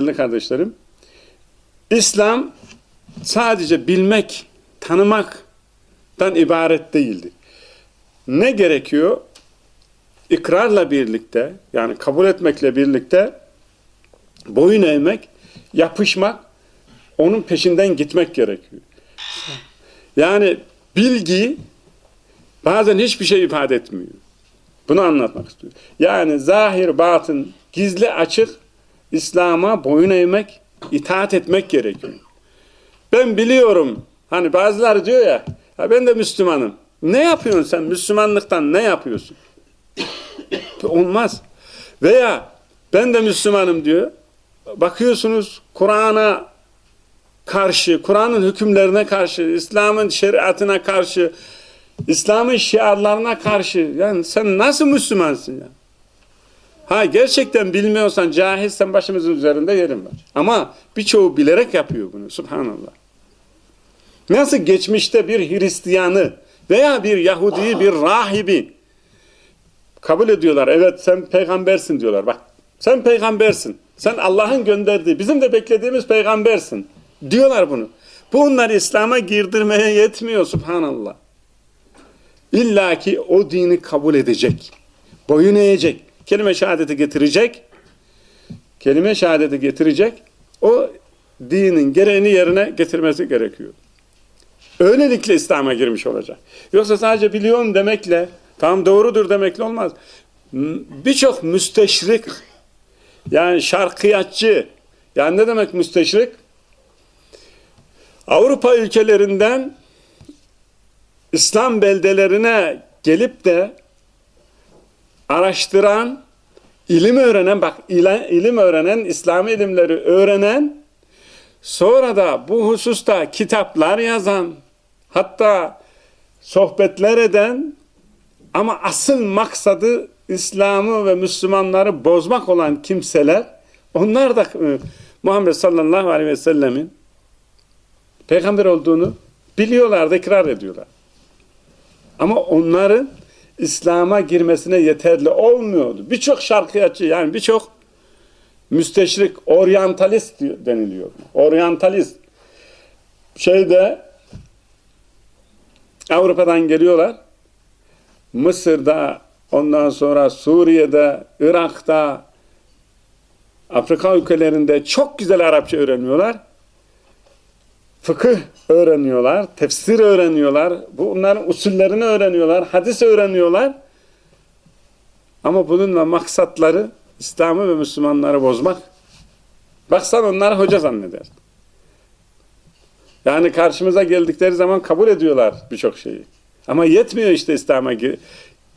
Değerli kardeşlerim, İslam sadece bilmek, tanımaktan ibaret değildir. Ne gerekiyor? İkrarla birlikte, yani kabul etmekle birlikte boyun eğmek, yapışmak, onun peşinden gitmek gerekiyor. Yani bilgi bazen hiçbir şey ifade etmiyor. Bunu anlatmak istiyorum. Yani zahir, batın, gizli, açık İslam'a boyun eğmek, itaat etmek gerekiyor. Ben biliyorum, hani bazıları diyor ya, ya ben de Müslümanım. Ne yapıyorsun sen? Müslümanlıktan ne yapıyorsun? Olmaz. Veya ben de Müslümanım diyor. Bakıyorsunuz Kur'an'a karşı, Kur'an'ın hükümlerine karşı, İslam'ın şeriatına karşı, İslam'ın şiarlarına karşı. Yani sen nasıl Müslümansın ya? Ha gerçekten bilmiyorsan, cahilsen başımızın üzerinde yerin var. Ama birçoğu bilerek yapıyor bunu. Subhanallah. Nasıl geçmişte bir Hristiyanı veya bir Yahudiyi, bir rahibi kabul ediyorlar. Evet sen peygambersin diyorlar. Bak sen peygambersin. Sen Allah'ın gönderdiği, bizim de beklediğimiz peygambersin. Diyorlar bunu. Bu onları İslam'a girdirmeye yetmiyor subhanallah. İlla ki o dini kabul edecek. Boyun eğecek. Kelime şehadeti getirecek. Kelime şehadeti getirecek. O dinin gereğini yerine getirmesi gerekiyor. Öylelikle İslam'a girmiş olacak. Yoksa sadece biliyorum demekle, tam doğrudur demekle olmaz. Birçok müsteşrik, yani şarkıyatçı, yani ne demek müsteşrik? Avrupa ülkelerinden İslam beldelerine gelip de araştıran, ilim öğrenen, bak ilim öğrenen, İslami ilimleri öğrenen, sonra da bu hususta kitaplar yazan, hatta sohbetler eden ama asıl maksadı İslam'ı ve Müslümanları bozmak olan kimseler, onlar da e, Muhammed sallallahu aleyhi ve sellemin peygamber olduğunu biliyorlar da ikrar ediyorlar. Ama onların İslam'a girmesine yeterli olmuyordu. Birçok şarkıyatçı yani birçok müsteşrik, oryantalist deniliyor. Oryantalist. Şeyde Avrupa'dan geliyorlar. Mısır'da, ondan sonra Suriye'de, Irak'ta, Afrika ülkelerinde çok güzel Arapça öğreniyorlar. Fıkıh öğreniyorlar, tefsir öğreniyorlar, bunların usullerini öğreniyorlar, hadis öğreniyorlar. Ama bununla maksatları İslam'ı ve Müslümanları bozmak. Baksan onları hoca zanneder. Yani karşımıza geldikleri zaman kabul ediyorlar birçok şeyi. Ama yetmiyor işte İslam'a gir-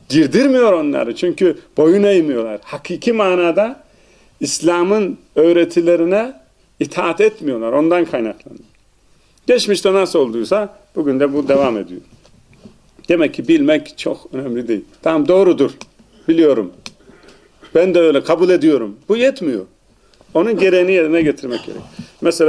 girdirmiyor onları. Çünkü boyun eğmiyorlar. Hakiki manada İslam'ın öğretilerine itaat etmiyorlar. Ondan kaynaklanıyor. Geçmişte nasıl olduysa bugün de bu devam ediyor. Demek ki bilmek çok önemli değil. Tamam doğrudur. Biliyorum. Ben de öyle kabul ediyorum. Bu yetmiyor. Onun gereğini yerine getirmek gerek. Mesela